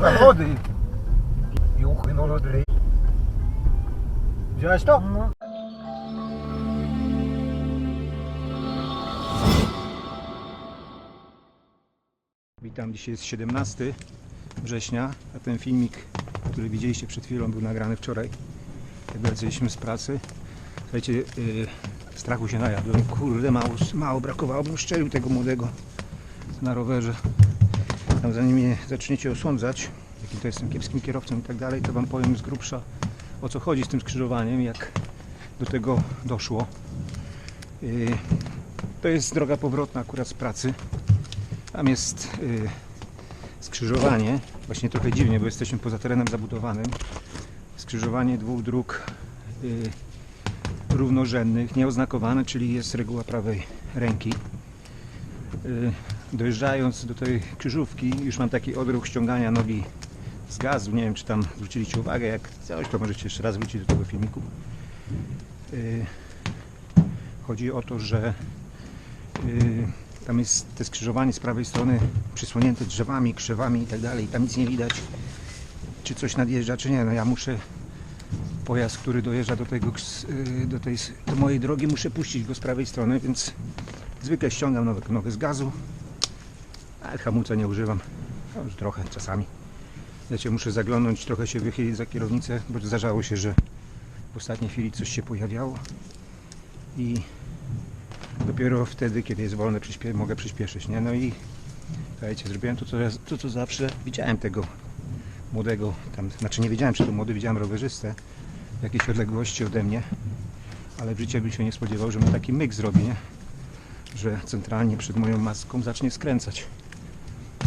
kurwa wody. I uchłynęło dryj. Wziąłeś to? No. Witam, dzisiaj jest 17 września, a ten filmik, który widzieliście przed chwilą, był nagrany wczoraj, jak wracaliśmy z pracy. Słuchajcie, yy, strachu się najadłem, kurde, mało, mało brakowało, bym szczelił tego młodego na rowerze. Tam zanim mnie zaczniecie osądzać, jakim to jestem kiepskim kierowcą i tak dalej, to Wam powiem z grubsza, o co chodzi z tym skrzyżowaniem, jak do tego doszło. Yy, to jest droga powrotna akurat z pracy. Tam jest y, skrzyżowanie, właśnie trochę dziwnie, bo jesteśmy poza terenem zabudowanym. Skrzyżowanie dwóch dróg y, równorzędnych, nieoznakowane, czyli jest reguła prawej ręki. Dojeżdżając do tej krzyżówki, już mam taki odruch ściągania nogi z gazu. Nie wiem, czy tam zwróciliście uwagę. Jak coś, to możecie jeszcze raz wrócić do tego filmiku. Y, chodzi o to, że y, tam jest te skrzyżowanie z prawej strony przysłonięte drzewami, krzewami i tak dalej. Tam nic nie widać, czy coś nadjeżdża, czy nie. No ja muszę pojazd, który dojeżdża do, tego, y, do, tej, do mojej drogi, muszę puścić go z prawej strony, więc zwykle ściągam nogę, nogę z gazu, ale hamulca nie używam. No, już trochę czasami. Wiecie, muszę zaglądnąć, trochę się wychylić za kierownicę, bo zdarzało się, że w ostatniej chwili coś się pojawiało i dopiero wtedy, kiedy jest wolne, przyspie- mogę przyspieszyć, nie? No i słuchajcie, zrobiłem to co, to, co zawsze. Widziałem tego młodego, tam, znaczy nie wiedziałem, czy to młody, widziałem rowerzystę w jakiejś odległości ode mnie, ale w życiu bym się nie spodziewał, że mi taki myk zrobi, nie? Że centralnie przed moją maską zacznie skręcać.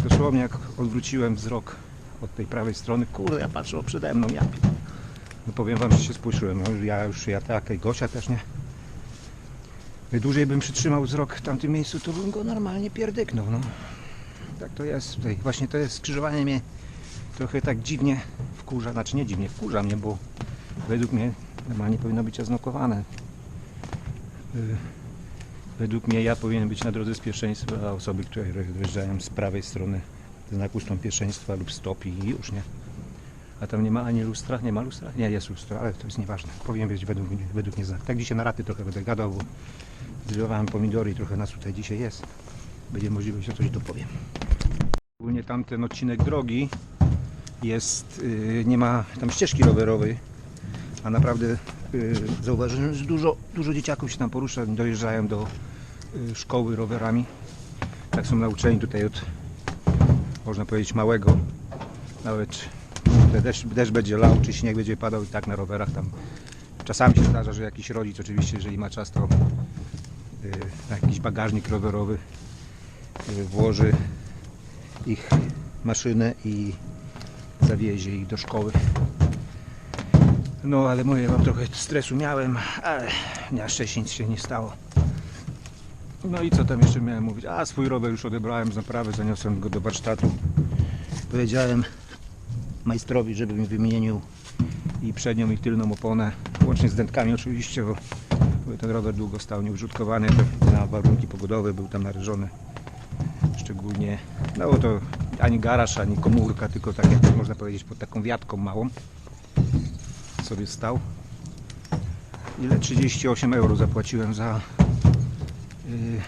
Dosłownie jak odwróciłem wzrok od tej prawej strony, kurde, ja patrzę przede mną, ja no powiem wam, że się spłyszyłem, no, ja już, ja tak, i Gosia też nie. Dłużej bym przytrzymał wzrok w tamtym miejscu, to bym go normalnie pierdyknął, no. Tak to jest tutaj. Właśnie to jest skrzyżowanie mnie trochę tak dziwnie wkurza, znaczy nie dziwnie, wkurza mnie, bo według mnie normalnie powinno być oznakowane. Y, Według mnie ja powinien być na drodze z pierwszeństwa, a osoby, które dojeżdżają z prawej strony znaku stąd pierwszeństwa lub stop i już nie. A tam nie ma ani lustra, nie ma lustra? Nie, jest lustra, ale to jest nieważne. Powinien być według, według mnie znak. Tak dzisiaj na raty trochę będę gadał, bo zrywałem pomidory i trochę nas tutaj dzisiaj jest. Będzie możliwość, że coś dopowiem. Ogólnie tamten odcinek drogi jest, yy, nie ma tam ścieżki rowerowej, a naprawdę zauważyłem, że dużo, dużo dzieciaków się tam porusza, dojeżdżają do yy, szkoły rowerami. Tak są nauczeni tutaj od, można powiedzieć, małego. Nawet deszcz, deszcz będzie lał, czy śnieg będzie padał i tak na rowerach tam. Czasami się zdarza, że jakiś rodzic oczywiście, jeżeli ma czas, to na jakiś bagażnik rowerowy włoży ich maszynę i zawiezie ich do szkoły. No ale mówię, wam trochę stresu miałem, ale na szczęście nic się nie stało. No i co tam jeszcze miałem mówić? A swój rower już odebrałem z naprawy, zaniosłem go do warsztatu. Powiedziałem majstrowi, żeby mi wymienił i przednią i tylną oponę, łącznie z dętkami oczywiście, bo, ten rower długo stał nieużytkowany na warunki pogodowe, był tam narażony. Szczególnie, no bo to ani garaż, ani komórka, tylko tak jak można powiedzieć pod taką wiatką małą sobie stał. Ile? 38 euro zapłaciłem za yy,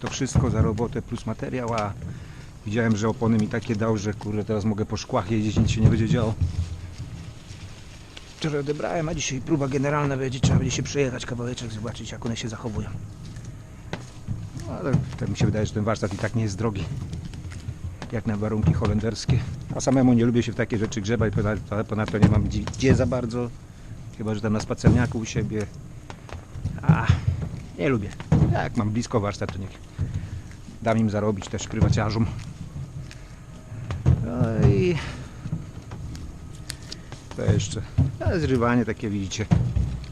to wszystko, za robotę plus materiał, a widziałem, że opony mi takie dał, że kurde teraz mogę po szkłach jeździć, nic się nie będzie działo. Wczoraj odebrałem, a dzisiaj próba generalna będzie, trzeba będzie się przejechać kawałeczek, zobaczyć jak one się zachowują. Ale tak mi się wydaje, że ten warsztat i tak nie jest drogi. Jak na warunki holenderskie. A samemu nie lubię się w takie rzeczy grzebać, ponad- ponadto nie mam gdzie, za bardzo. Chyba, że tam na spacerniaku u siebie. A, nie lubię. Jak mam blisko warsztat, to niech dam im zarobić też prywaciarzom. No i to jeszcze zrywanie takie widzicie.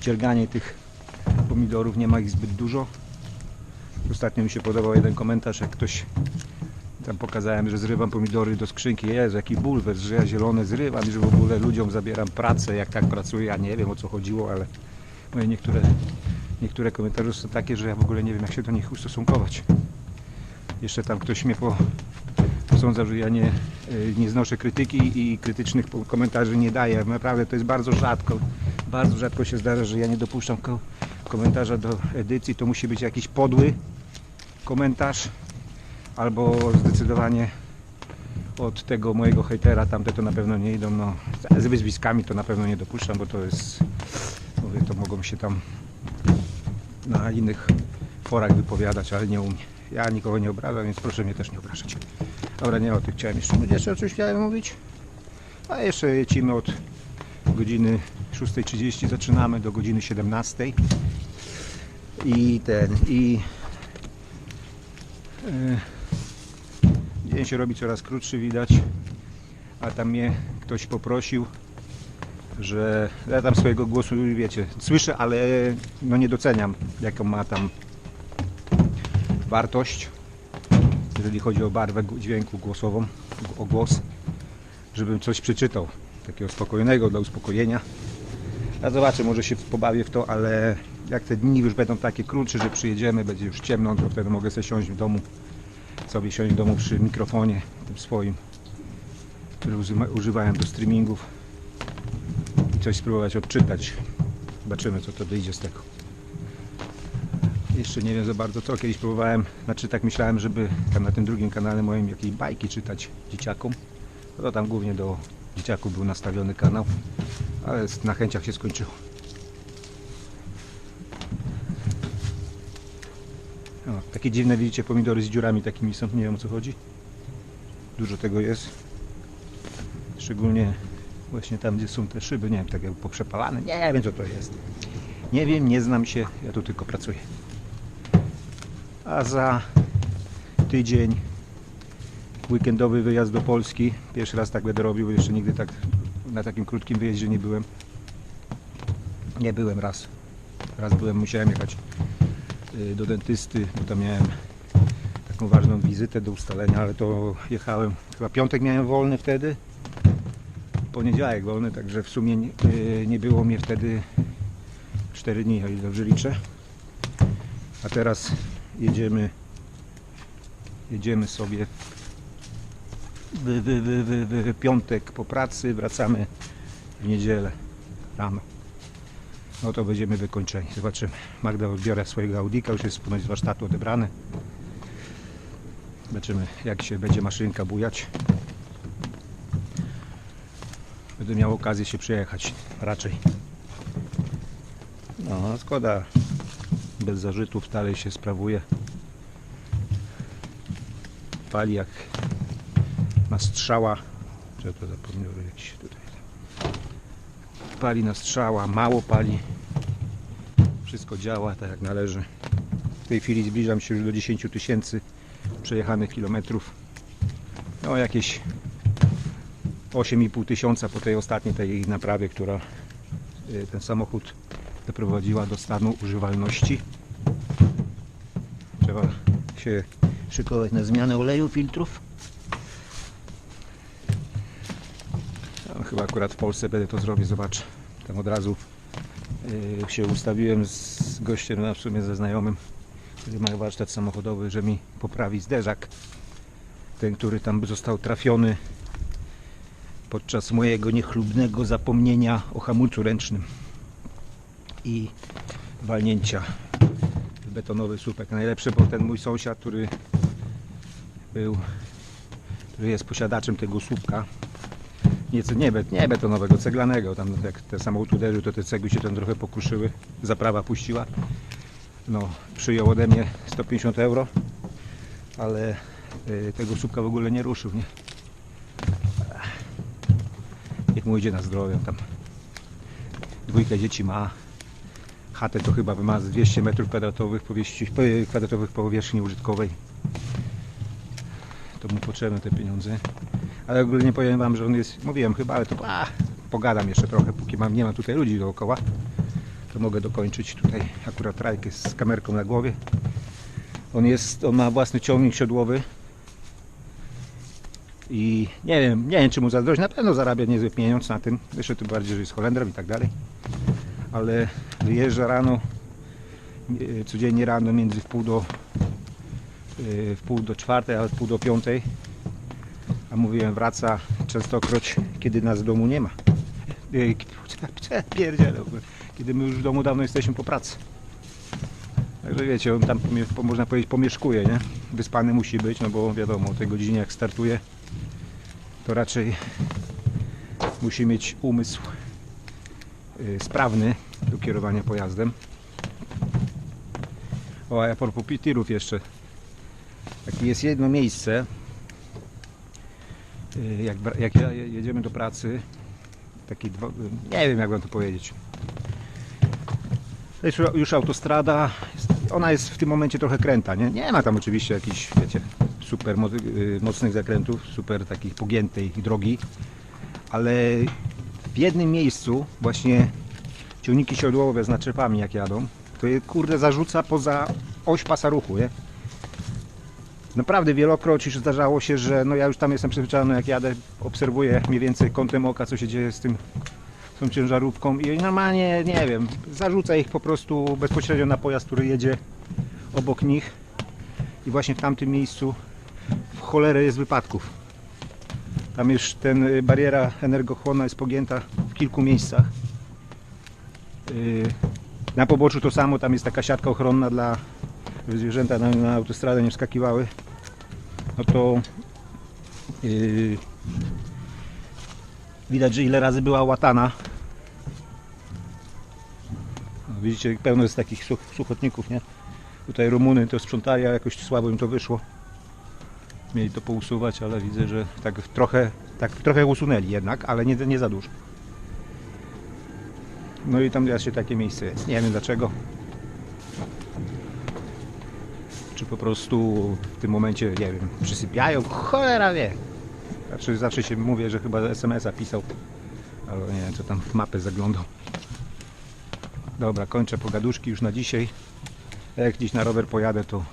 Cierganie tych pomidorów, nie ma ich zbyt dużo. Ostatnio mi się podobał jeden komentarz, jak ktoś tam pokazałem, że zrywam pomidory do skrzynki. Jezu, jaki bulwer, że ja zielone zrywam i że w ogóle ludziom zabieram pracę, jak tak pracuję. Ja nie wiem o co chodziło, ale moje niektóre, niektóre komentarze są takie, że ja w ogóle nie wiem jak się do nich ustosunkować. Jeszcze tam ktoś mnie po, posądzał, że ja nie, y, nie znoszę krytyki i krytycznych komentarzy nie daję. Naprawdę to jest bardzo rzadko. Bardzo rzadko się zdarza, że ja nie dopuszczam ko- komentarza do edycji. To musi być jakiś podły komentarz albo zdecydowanie od tego mojego hejtera, tamte to na pewno nie idą, no z wyzwiskami to na pewno nie dopuszczam, bo to jest, mówię, to mogą się tam na innych forach wypowiadać, ale nie u mnie. Ja nikogo nie obrażam, więc proszę mnie też nie obrażać. Dobra, nie o tym chciałem jeszcze mówić. Jeszcze o czymś chciałem mówić. A jeszcze lecimy od godziny 6.30 zaczynamy do godziny 17. I ten, i e, dzień się robi coraz krótszy widać. A tam mnie ktoś poprosił, że ja tam swojego głosu, wiecie, słyszę, ale no nie doceniam, jaką ma tam wartość, jeżeli chodzi o barwę dźwięku głosową, o głos, żebym coś przeczytał, takiego spokojnego dla uspokojenia. Ja zobaczę, może się pobawię w to, ale jak te dni już będą takie krótsze, że przyjedziemy, będzie już ciemno, to wtedy mogę sobie siąść w domu, sobie siąść w domu przy mikrofonie tym swoim, który używa- używałem do streamingów i coś spróbować odczytać. Zobaczymy, co to wyjdzie z tego. Jeszcze nie wiem za bardzo co. Kiedyś próbowałem, znaczy tak myślałem, żeby tam na tym drugim kanale moim jakieś bajki czytać dzieciakom. No to tam głównie do dzieciaków był nastawiony kanał, ale na chęciach się skończyło. O, takie dziwne widzicie pomidory z dziurami takimi są, nie wiem o co chodzi. Dużo tego jest. Szczególnie właśnie tam, gdzie są te szyby, nie wiem, tak jakby poprzepalane. Nie wiem co to jest. Nie wiem, nie znam się, ja tu tylko pracuję. A za tydzień weekendowy wyjazd do Polski. Pierwszy raz tak będę robił, jeszcze nigdy tak na takim krótkim wyjeździe nie byłem. Nie byłem raz. Raz byłem, musiałem jechać do dentysty, bo tam miałem taką ważną wizytę do ustalenia, ale to jechałem, chyba piątek miałem wolny wtedy, poniedziałek wolny, także w sumie nie, y, nie było mnie wtedy 4 dni, o ile dobrze liczę. A teraz jedziemy jedziemy sobie w, w, w, w, w piątek po pracy, wracamy w niedzielę rano. No to będziemy wykończeni. Zobaczymy. Magda odbiorę swojego Audika, już jest z warsztatu odebrany. Zobaczymy jak się będzie maszynka bujać. Będę miał okazję się przejechać raczej. No, Skoda bez zarzutów dalej się sprawuje. Pali jak na strzała. Co to za pomidory jakieś tutaj? Pali na strzała, mało pali. Wszystko działa tak jak należy. W tej chwili zbliżam się już do 10 tysięcy przejechanych kilometrów. No jakieś 8,5 tysiąca po tej ostatniej tej naprawie, która y, ten samochód doprowadziła do stanu używalności. Trzeba się szykować na zmianę oleju filtrów. No, chyba akurat w Polsce będę to zrobić, zobacz. Tam od razu się ustawiłem z gościem, no, w sumie ze znajomym, który ma warsztat samochodowy, że mi poprawi zderzak. Ten, który tam został trafiony podczas mojego niechlubnego zapomnienia o hamulcu ręcznym i walnięcia w betonowy słupek. Najlepszy był ten mój sąsiad, który był, który jest posiadaczem tego słupka. Nie, nie, nie betonowego, ceglanego. Tam jak ten samochód uderzył, to te cegły się tam trochę pokruszyły. Zaprawa puściła. No, przyjął ode mnie 150 euro, ale y, tego słupka w ogóle nie ruszył, nie? Niech mu idzie na zdrowie. Tam dwójkę dzieci ma. Chatę to chyba ma z 200 metrów kwadratowych powierzchni, po- kwadratowych powierzchni użytkowej. To mu potrzebne te pieniądze. Ale ogólnie powiem Wam, że on jest, mówiłem chyba, ale to a, pogadam jeszcze trochę, póki mam, nie ma tutaj ludzi dookoła. To mogę dokończyć tutaj akurat trajkę z kamerką na głowie. On jest, on ma własny ciągnik siodłowy. I nie wiem, nie wiem czy mu zazdrość, na pewno zarabia niezły pieniądz na tym. Jeszcze tym bardziej, że jest Holendrem i tak dalej. Ale wyjeżdża rano, e, codziennie rano między w pół do e, w pół do czwartej, a w pół do piątej A mówiłem, wraca częstokroć, kiedy nas w domu nie ma. Ej, Pierdzielę. Kiedy my już w domu dawno jesteśmy po pracy. Także wiecie, on tam można powiedzieć pomieszkuje, nie? Wyspany musi być, no bo wiadomo, o tej godzinie jak startuje, to raczej musi mieć umysł y, sprawny do kierowania pojazdem. O, a ja propos tirów jeszcze. Takie jest jedno miejsce, jak, bra- jak ja- jedziemy do pracy, taki nie wiem jak wam to powiedzieć. To jest już autostrada, ona jest w tym momencie trochę kręta, nie? Nie ma tam oczywiście jakichś, wiecie, super y, mocnych zakrętów, super takich pogiętej drogi, ale w jednym miejscu właśnie ciągniki siodłowe z naczepami jak jadą, to je kurde zarzuca poza oś pasa ruchu, nie? Naprawdę wielokroć już zdarzało się, że no ja już tam jestem przyzwyczajony jak jadę, obserwuję mniej więcej kątem oka co się dzieje z tym z tą ciężarówką i normalnie, nie wiem, zarzuca ich po prostu bezpośrednio na pojazd, który jedzie obok nich i właśnie w tamtym miejscu w cholerę jest wypadków. Tam już ten y, bariera energochłonna jest pogięta w kilku miejscach. Y, Na poboczu to samo, tam jest taka siatka ochronna dla zwierzęta na autostradę nie wskakiwały. No to yy, widać, że ile razy była łatana. No, widzicie, pełno jest takich such, suchotników, nie? Tutaj Rumuny to sprzątali, a jakoś słabo im to wyszło. Mieli to pousuwać, ale widzę, że tak trochę, tak trochę usunęli jednak, ale nie, nie za dużo. No i tam jeszcze takie miejsce jest. Nie wiem dlaczego. Czy po prostu w tym momencie, nie wiem, przysypiają? Cholera wie. Znaczy zawsze się mówię, że chyba SMS-a pisał. Ale nie wiem, co tam w mapę zaglądał. Dobra, kończę pogaduszki już na dzisiaj. Jak dziś na rower pojadę, to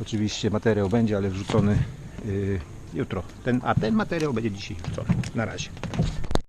oczywiście materiał będzie, ale wrzucony yy, jutro. Ten, a ten materiał będzie dzisiaj wrzucony. Na razie.